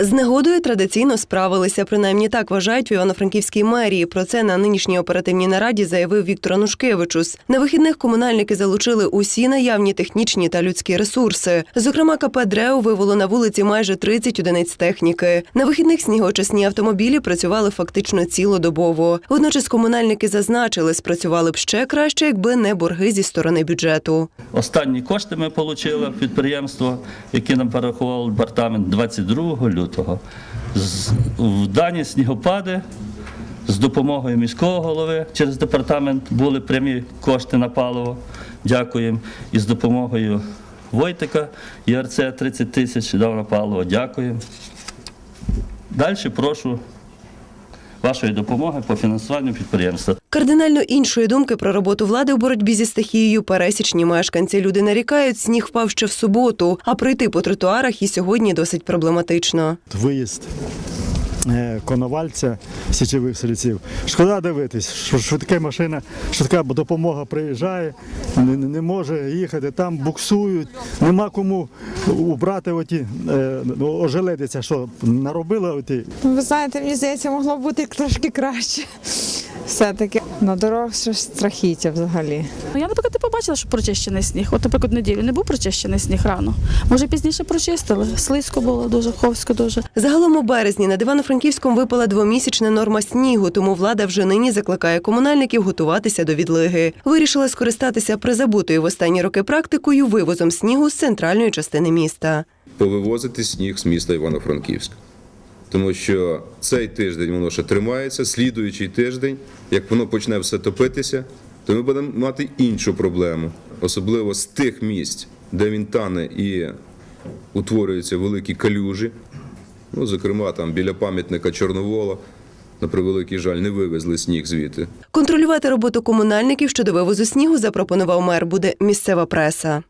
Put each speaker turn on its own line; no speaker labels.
З негодою традиційно справилися. Принаймні так вважають в Івано-Франківській мерії. Про це на нинішній оперативній нараді заявив Віктор Анушкевичус. На вихідних комунальники залучили усі наявні технічні та людські ресурси. Зокрема, КП «Дрео» вивело на вулиці майже 30 одиниць техніки. На вихідних снігоочисні автомобілі працювали фактично цілодобово. Водночас комунальники зазначили, спрацювали б ще краще, якби не борги зі сторони бюджету.
Останні кошти ми отримали підприємство, які нам перерахував департамент 22 лютого. З- В дані снігопади з допомогою міського голови через департамент були прямі кошти на паливо. Дякуємо. І з допомогою Войтика ЄРЦ 30 тисяч дав на паливо. Дякуємо. Далі прошу вашої допомоги по фінансуванню підприємства.
Кардинально іншої думки про роботу влади у боротьбі зі стихією пересічні мешканці. Люди нарікають, сніг впав ще в суботу, а пройти по тротуарах і сьогодні досить проблематично.
виїзд коновальця січових селіців. Шкода дивитись, що швидка машина, швидка допомога приїжджає, не, може їхати, там буксують, нема кому убрати оті е, ну, ожеледиця, що наробили оті.
Ну, Ви знаєте, мені здається, могло б бути трошки краще. Все-таки на дорогах щось страхіття взагалі.
Ну, Я, наприклад, не що прочищений сніг. От, наприклад, неділю не був прочищений сніг рано. Може, пізніше прочистили. Слизько було дуже, ховсько дуже.
Загалом у березні над Івано-Франківськом випала двомісячна норма снігу, тому влада вже нині закликає комунальників готуватися до відлиги. Вирішила скористатися призабутою в останні роки практикою вивозом снігу з центральної частини міста.
повивозити сніг з міста Івано-Франківська. Тому що цей тиждень воно ще тримається, слідуючий тиждень, як воно почне все топитися, то ми будемо мати іншу проблему, особливо з тих місць, де він тане і утворюються великі калюжі. Ну, зокрема, там біля пам'ятника Чорновола, на превеликий жаль, не вивезли сніг звідти.
Контролювати роботу комунальників щодо вивозу снігу запропонував мер. Буде місцева преса.